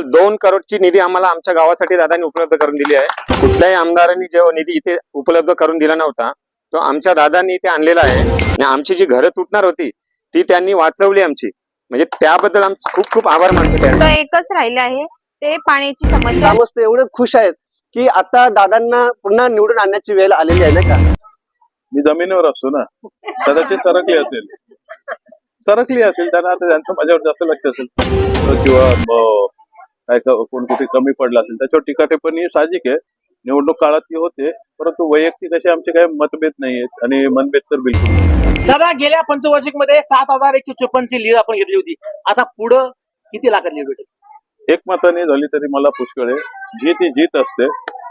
जवळजवळ दोन करोडची निधी आम्हाला आमच्या गावासाठी दादांनी उपलब्ध करून दिली आहे. कुठल्याही आमदारांनी जो निधी इथे उपलब्ध करून दिला नव्हता तो आमच्या दादांनी इथे आणलेला आहे. आणि आमची जी घरं तुटणार होती ती त्यांनी वाचवली आमची. म्हणजे त्याबद्दल आमचे खूप खूप आभार मानतो एकच राहिलं आहे ते पाण्याची समस्या. ग्रामस्थ एवढे खुश आहेत की आता दादांना पुन्हा निवडून आणण्याची वेळ आलेली आहे ना का? मी जमिनीवर असतो ना. कदाचित सरकली असेल. सरकली असेल त्यांना आता त्यांचं माझ्यावर जास्त लक्ष असेल. किंवा काय कोण कुठे कमी पडलं असेल त्याच्यावर टीका टिप्पणी साहजिक आहे. निवडणूक काळात ती होते परंतु वैयक्तिक असे आमचे काही मतभेद नाही आहेत आणि मनभेद तर बिलकुल नाही. दादा गेल्या पंचवार्षिकमध्ये सात हजार एकशे चोपन्नची लीड आपण घेतली होती. आता पुढं किती लाखात लीड भेटेल? एक मताने झाली तरी मला पुष्कळ आहे. जी ती जीत असते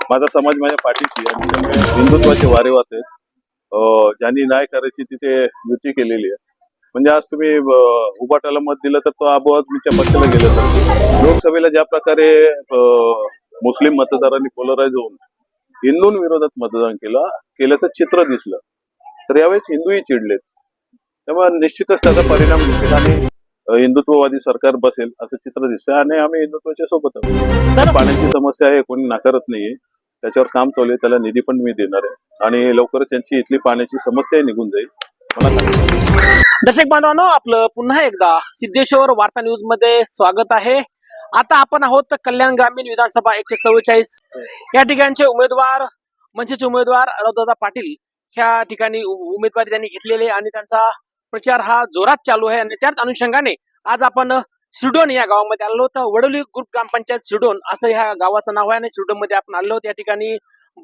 माझा समाज माझ्या पाठीशी. आणि हिंदुत्वाचे वारे वाहत आहेत ज्यांनी न्याय करायची तिथे युती केलेली आहे. म्हणजे आज तुम्ही अं, उबाटाला मत दिलं तर तो आबोहा तुमच्या पक्षाला गेलं तर. लोकसभेला ज्या प्रकारे मुस्लिम मतदारांनी पोलराइज होऊन हिंदूं विरोधात मतदान केलं केल्याचं चित्र दिसलं तर यावेळेस हिंदूही चिडलेत. त्यामुळे निश्चितच त्याचा परिणाम दिसेल आणि हिंदुत्ववादी सरकार बसेल असं चित्र दिसतंय आणि आम्ही हिंदुत्वाच्या सोबत आहोत. पाण्याची समस्या आहे कोणी नाकारत नाहीये. त्याच्यावर काम चालू आहे त्याला निधी पण मी देणार आहे. आणि लवकरच त्यांची इथली पाण्याची समस्याही निघून जाईल. दर्शक बांधवांनो आपलं पुन्हा एकदा सिद्धेश्वर वार्ता न्यूजमध्ये स्वागत आहे. आता आपण आहोत कल्याण ग्रामीण विधानसभा एकशे चव्वेचाळीस. या ठिकाणचे उमेदवार मनसेचे उमेदवार रावदादा पाटील ह्या ठिकाणी उमेदवारी त्यांनी घेतलेली आणि त्यांचा प्रचार हा जोरात चालू आहे आणि त्याच अनुषंगाने आज आपण सिडोन या गावामध्ये आलो तर वडोली ग्रुप ग्रामपंचायत सिडोन असं ह्या गावाचं नाव आहे आणि सिडोनमध्ये आपण आलो होतो या ठिकाणी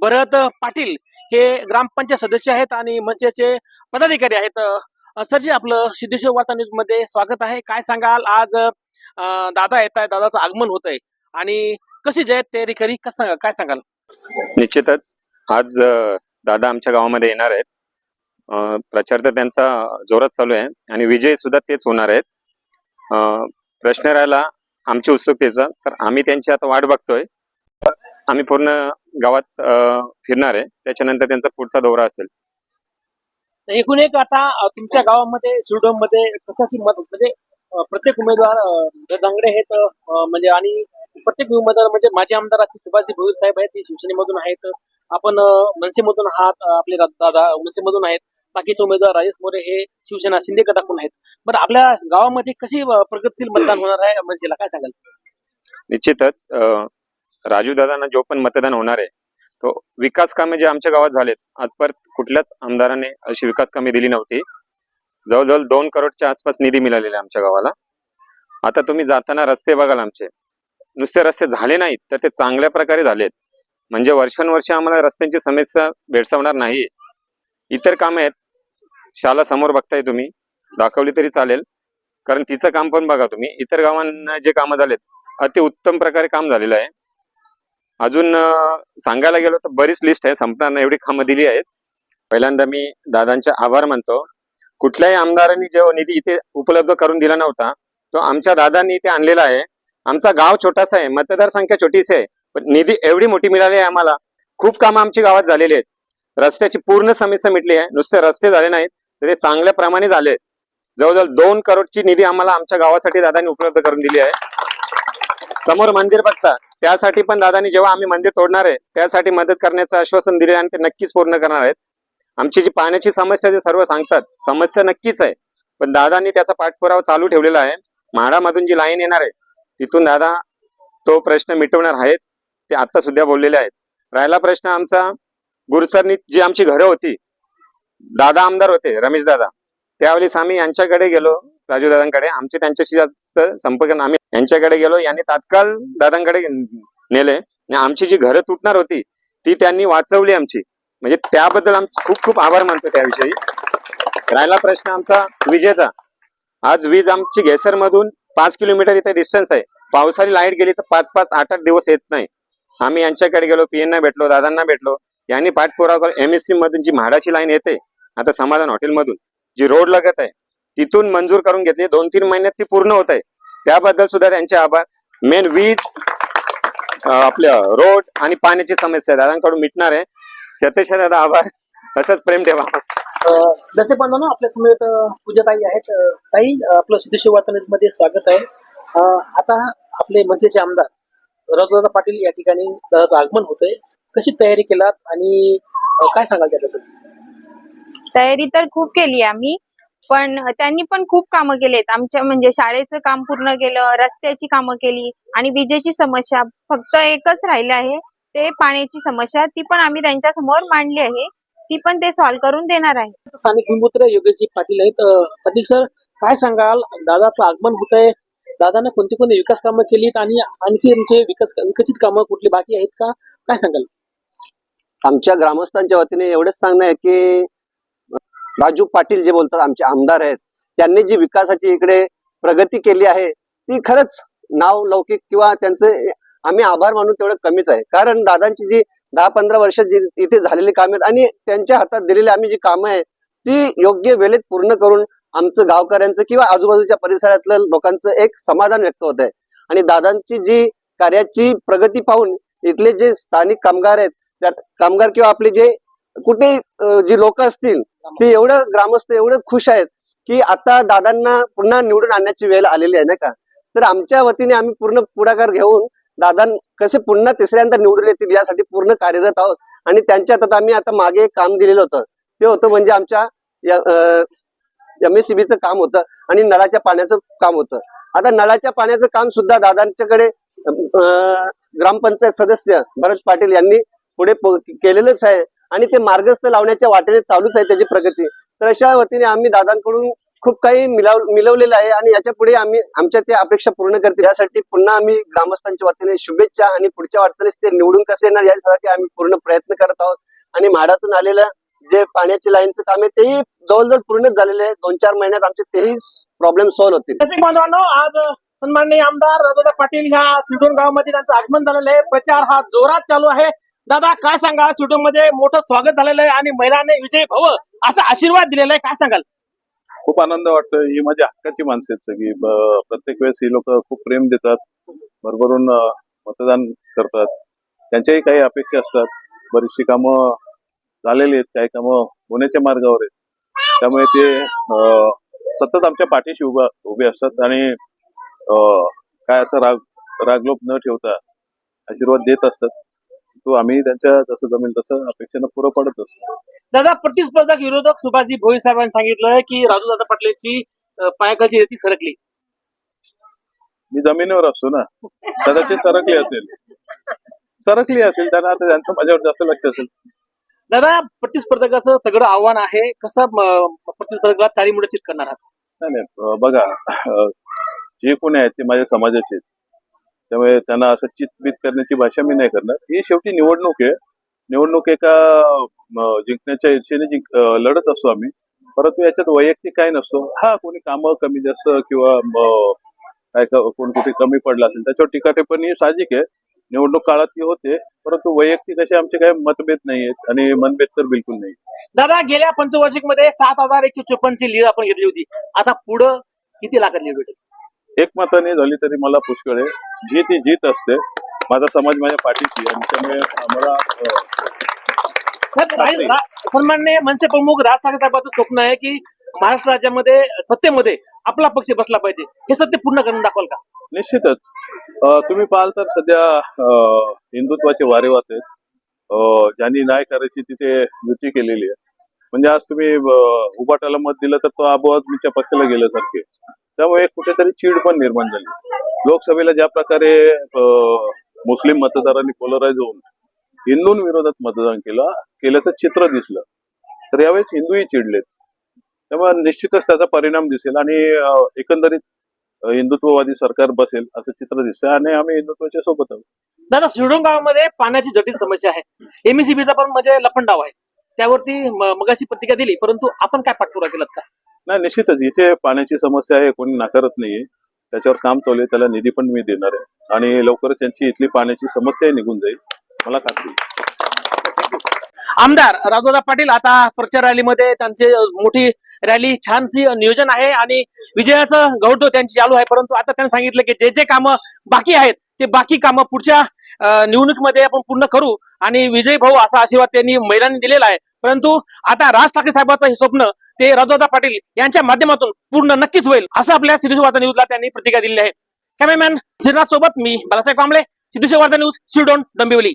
भरत पाटील हे ग्रामपंचायत सदस्य आहेत आणि मनसेचे पदाधिकारी आहेत. सर सरजी आपलं सिद्धेश्वर वार्ता न्यूजमध्ये स्वागत आहे. काय सांगाल? आज दादा येत आहे दादाचं आगमन होत आहे आणि कशी जयत तयारी करी? कसं काय सांगाल? निश्चितच. आज दादा आमच्या गावामध्ये येणार आहेत. प्रचार तर त्यांचा जोरात चालू आहे. आणि विजय सुद्धा तेच होणार आहेत. प्रश्न राहिला आमची उत्सुकतेचा. तर आम्ही त्यांची आता वाट बघतोय. आम्ही पूर्ण गावात फिरणार आहे. त्याच्यानंतर त्यांचा पुढचा दौरा असेल. एकूण एक आता तुमच्या गावामध्ये सुरडोममध्ये कशी मत म्हणजे प्रत्येक उमेदवार दांगडे आहेत म्हणजे आणि प्रत्येक उमेदवार म्हणजे माझे आमदार असतील सुभाषजी भोईर साहेब आहेत ते शिवसेनेमधून आहेत. आपण मनसेमधून आहात आपले दादा मनसेमधून आहेत. बाकीचे उमेदवार राजेश मोरे हे शिवसेना शिंदे गटाकडून आहेत. बरं आपल्या गावामध्ये कशी प्रगतशील मतदान होणार आहे मनसेला? काय सांगाल? निश्चितच राजू दादांना जो पण मतदान होणार आहे तो विकास कामे जे आमच्या गावात झालेत आजपर्यंत कुठल्याच आमदाराने अशी विकास कामे दिली नव्हती. जवळजवळ दोन करोडच्या आसपास निधी मिळालेला आहे आमच्या गावाला. आता तुम्ही जाताना रस्ते बघाल आमचे. नुसते रस्ते झाले नाहीत तर ते चांगल्या प्रकारे झालेत. म्हणजे वर्षानुवर्ष आम्हाला रस्त्यांची समस्या भेडसावणार नाही. इतर कामे आहेत. शाला समोर बघताय तुम्ही. दाखवली तरी चालेल. कारण तिचं काम पण बघा तुम्ही. इतर गावांना जे कामं झालेत अति उत्तम प्रकारे काम झालेलं आहे. अजून सांगायला गेलो तर बरीच लिस्ट आहे. संपणार एवढी कामं दिली आहेत. पहिल्यांदा मी दादांचे आभार मानतो. कुठल्याही आमदारांनी जो निधी इथे उपलब्ध करून दिला नव्हता तो आमच्या दादांनी इथे आणलेला आहे. आमचा गाव छोटासा आहे मतदारसंख्या छोटीशी आहे पण निधी एवढी मोठी मिळाली आहे आम्हाला. खूप कामं आमची गावात झालेली आहेत. रस्त्याची पूर्ण समस्या मिटली आहे. नुसते रस्ते झाले नाहीत तर ते चांगल्या प्रमाणे झाले जवळजवळ दोन करोडची निधी आम्हाला आमच्या गावासाठी दादांनी उपलब्ध करून दिली आहे. समोर मंदिर बघता त्यासाठी पण दादानी जेव्हा आम्ही मंदिर तोडणार आहे त्यासाठी मदत करण्याचं आश्वासन दिले आणि ते नक्कीच पूर्ण करणार आहेत. आमची जी पाण्याची समस्या जे सर्व सांगतात. समस्या नक्कीच आहे पण दादांनी त्याचा पाठपुरावा चालू ठेवलेला आहे. म्हाडामधून जी लाईन येणार आहे तिथून दादा तो प्रश्न मिटवणार आहेत ते आता सुद्धा बोललेले आहेत. राहिला प्रश्न आमचा गुरुसरणी जी आमची घरं होती दादा आमदार होते रमेश दादा त्यावेळेस आम्ही यांच्याकडे गेलो. राजू दादांकडे. आमचे त्यांच्याशी जास्त संपर्क आम्ही यांच्याकडे गेलो. यांनी तात्काळ दादांकडे नेले. आणि आमची जी घरं तुटणार होती ती त्यांनी वाचवली आमची. म्हणजे त्याबद्दल आमचे खूप खूप आभार मानतो त्याविषयी. राहिला प्रश्न आमचा विजेचा. आज वीज आमची घेसर मधून पाच किलोमीटर इथे डिस्टन्स आहे. पावसाळी लाइट गेली तर पाच पाच आठ आठ दिवस येत नाही. आम्ही यांच्याकडे गेलो पीएनना भेटलो दादांना भेटलो. यांनी पाठपुरावा एम एस सी मधून जी म्हाडाची लाईन येते आता समाधान हॉटेल मधून जी रोड लगत आहे तिथून मंजूर करून घेतली. दोन तीन महिन्यात ती पूर्ण होत आहे. त्याबद्दल सुद्धा त्यांचे आभार. मेन वीज आपल्या रोड आणि पाण्याची समस्या दादांकडून मिटणार आहे. सतेश दादा आभार. असंच प्रेम ठेवा. जसे बांधवांनो आपल्या समेत पूजाताई आहेत. ताई आपलं सिद्धेश्वर वार्ता न्यूजमध्ये स्वागत आहे. आता आपले मनसेचे आमदार रघुदादा पाटील या ठिकाणी आगमन होतंय. कशी तयारी केलात आणि काय सांगाल त्याबद्दल? तयारी तर खूप केली आम्ही. पण त्यांनी पण खूप कामं केलेत. आमच्या म्हणजे शाळेचं काम पूर्ण केलं रस्त्याची कामं केली आणि विजेची समस्या फक्त एकच राहिलं आहे ते पाण्याची समस्या. ती पण आम्ही त्यांच्यासमोर मांडली आहे. ती पण ते सॉल्व्ह करून देणार आहे. स्थानिक भूमिपुत्र योगेशजी पाटील आहेत. पाटील सर काय सांगाल? दादाचं आगमन होतंय दादाने कोणती कोणती विकास कामं केलीत आणि आणखी तुमचे विकास विकसित कामं कुठली बाकी आहेत का? काय सांगाल? आमच्या ग्रामस्थांच्या वतीने एवढंच सांगणं आहे की राजू पाटील जे बोलतात आमचे आमदार आहेत त्यांनी जी विकासाची इकडे प्रगती केली आहे ती खरंच नाव लौकिक किंवा त्यांचे आम्ही आभार मानू तेवढं कमीच आहे. कारण दादांची जी दहा पंधरा वर्ष जी इथे झालेली कामे आहेत आणि त्यांच्या हातात दिलेली आम्ही जी कामं आहेत ती योग्य वेळेत पूर्ण करून आमचं गावकऱ्यांचं किंवा आजूबाजूच्या परिसरातल्या लोकांचं एक समाधान व्यक्त होत आहे. आणि दादांची जी कार्याची प्रगती पाहून इथले जे स्थानिक कामगार आहेत त्या कामगार किंवा आपले जे कुठे जी लोक असतील ते एवढं ग्रामस्थ एवढं खुश आहेत की आता दादांना पुन्हा निवडून आणण्याची वेळ आलेली आहे ना का? तर आमच्या वतीने आम्ही पूर्ण पुढाकार घेऊन दादा कसे पुन्हा तिसऱ्यांदा निवडून येतील यासाठी पूर्ण कार्यरत आहोत आणि त्यांच्या हातात आम्ही आता मागे एक काम दिलेलं होतं. ते होतं म्हणजे आमच्या एम एस चं काम होतं आणि नळाच्या पाण्याचं काम होतं. आता नळाच्या पाण्याचं काम सुद्धा दादांच्याकडे अं, ग्रामपंचायत सदस्य भरत पाटील यांनी पुढे केलेलंच आहे. आणि ते मार्गस्थ लावण्याच्या वाटेने चालूच आहे त्याची प्रगती. तर अशा वतीने आम्ही दादांकडून खूप काही मिलाव मिळवलेलं आहे आणि याच्यापुढे आम्ही आमच्या त्या अपेक्षा पूर्ण करतील. यासाठी पुन्हा आम्ही ग्रामस्थांच्या वतीने शुभेच्छा आणि पुढच्या वाटचालीस ते निवडून कसे येणार यासाठी आम्ही पूर्ण प्रयत्न करत आहोत. आणि म्हाडातून आलेलं जे पाण्याची लाईनचं काम आहे तेही जवळजवळ पूर्णच झालेलं आहे. दोन चार महिन्यात आमचे तेही प्रॉब्लेम सॉल्व्ह होतील. बांधवांनो आज सन्माननीय आमदार राजोदा पाटील ह्या सिडून गावामध्ये त्यांचं आगमन झालेलं आहे. प्रचार हा जोरात चालू आहे. दादा काय सांगा सिडून मध्ये मोठं स्वागत झालेलं आहे आणि महिलांनी विजयी भव असा आशीर्वाद दिलेला आहे. काय सांगाल? खूप आनंद वाटतो ही माझ्या हक्काची माणसं आहेत सगळी. प्रत्येक वेळेस ही लोक खूप प्रेम देतात. भरभरून मतदान करतात. त्यांच्याही काही अपेक्षा असतात. बरीचशी कामं झालेली आहेत. काही कामं होण्याच्या मार्गावर आहेत. त्यामुळे ते सतत आमच्या पाठीशी उभा उभे असतात आणि काय असं राग रागलोप न ठेवता आशीर्वाद देत असतात. तो आम्ही त्यांच्या जसं जमेल तसं अपेक्षेनं पुरं पडत असतो दादा प्रतिस्पर्धक विरोधक सुभाषजी भोई साहेबांनी सांगितलं की राजूदादा पाटलेची अं, पायाखालची रेती सरकली. मी जमिनीवर असतो ना. कदाचित सरकली असेल. सरकली असेल त्यांना आता त्यांचं माझ्यावर जास्त लक्ष असेल. दादा प्रतिस्पर्धकाचं तगडं आव्हान आहे. कसं प्रतिस्पर्धकाला चारी मुळे चित करणार आहात? नाही नाही बघा जे कोणी आहेत ते माझ्या समाजाचे आहेत. त्यामुळे त्यांना असं चितबीत करण्याची भाषा मी नाही करणार. ही शेवटी निवडणूक आहे. निवडणूक एका जिंकण्याच्या इच्छेने जिंक लढत असतो आम्ही. परंतु याच्यात वैयक्तिक काय नसतो. हा कोणी कामं कमी जास्त किंवा काय कोण कुठे कमी पडला असेल त्याच्यावर टीका पण ही साहजिक आहे. निवडणूक काळात ती होते परंतु वैयक्तिक असे आमचे काही मतभेद नाही आहेत आणि मनभेद तर बिलकुल नाही दादा गेल्या पंचवार्षिकमध्ये सात हजार एकशे चोपन्न ची लीड आपण घेतली होती. आता पुढं किती लाखात लीड भेटेल? एक मताने झाली तरी मला पुष्कळ आहे. जीत ही जीत असते माझा समाज माझ्या पाठीशी त्यामुळे रा- सन्माननीय मनसे प्रमुख राज ठाकरे साहेबांचं स्वप्न आहे की महाराष्ट्र राज्यामध्ये सत्तेमध्ये आपला पक्ष बसला पाहिजे. हे सत्य पूर्ण करून दाखवाल का? निश्चितच. तुम्ही पाहाल तर सध्या हिंदुत्वाचे वारे वाहत आहेत ज्यांनी न्याय करायची तिथे युती केलेली आहे. म्हणजे आज तुम्ही उभाटाला मत दिलं तर तो आबोआजमीच्या पक्षाला गेल्यासारखे त्यामुळे कुठेतरी चीड पण निर्माण झाली. लोकसभेला ज्या प्रकारे मुस्लिम मतदारांनी पोलराईज होऊन हिंदूंविरोधात मतदान केलं केल्याचं चित्र दिसलं तर यावेळेस हिंदूही चिडलेत. त्यामुळे निश्चितच त्याचा परिणाम दिसेल आणि एकंदरीत हिंदुत्ववादी सरकार बसेल असं चित्र दिसतंय आणि आम्ही हिंदुत्वाच्या सोबत आहोत. दादा शिवडोंग गावामध्ये पाण्याची जटिल समस्या आहे. एमएसीबीचा पण म्हणजे लपंडाव आहे. त्यावरती मगाशी प्रतिक्रिया दिली परंतु आपण काय पाठपुरा केलात का? नाही निश्चितच. इथे पाण्याची समस्या आहे कोणी नाकारत नाहीये. त्याच्यावर काम चालू आहे त्याला निधी पण मी देणार आहे. आणि लवकरच त्यांची इथली पाण्याची समस्याही निघून जाईल. मला खात्री आमदार राजोदा पाटील आता प्रचार रॅलीमध्ये त्यांचे मोठी रॅली छानशी नियोजन आहे आणि विजयाचं गौरव त्यांची चालू आहे. परंतु आता त्यांनी सांगितलं की जे जे कामं बाकी आहेत ते बाकी कामं पुढच्या निवडणुकीमध्ये आपण पूर्ण करू. आणि विजय भाऊ असा आशीर्वाद त्यांनी महिलांनी दिलेला आहे. परंतु आता राज ठाकरे साहेबांचं हे स्वप्न ते राजोदा पाटील यांच्या माध्यमातून पूर्ण नक्कीच होईल असं आपल्या सिरीज न्यूजला त्यांनी प्रतिक्रिया दिली आहे. कॅमेरामॅन श्रीनाथ सोबत मी बालासाहेब कांबळे सिद्धेश्वर न्यूज शिरडोन डोंबिवली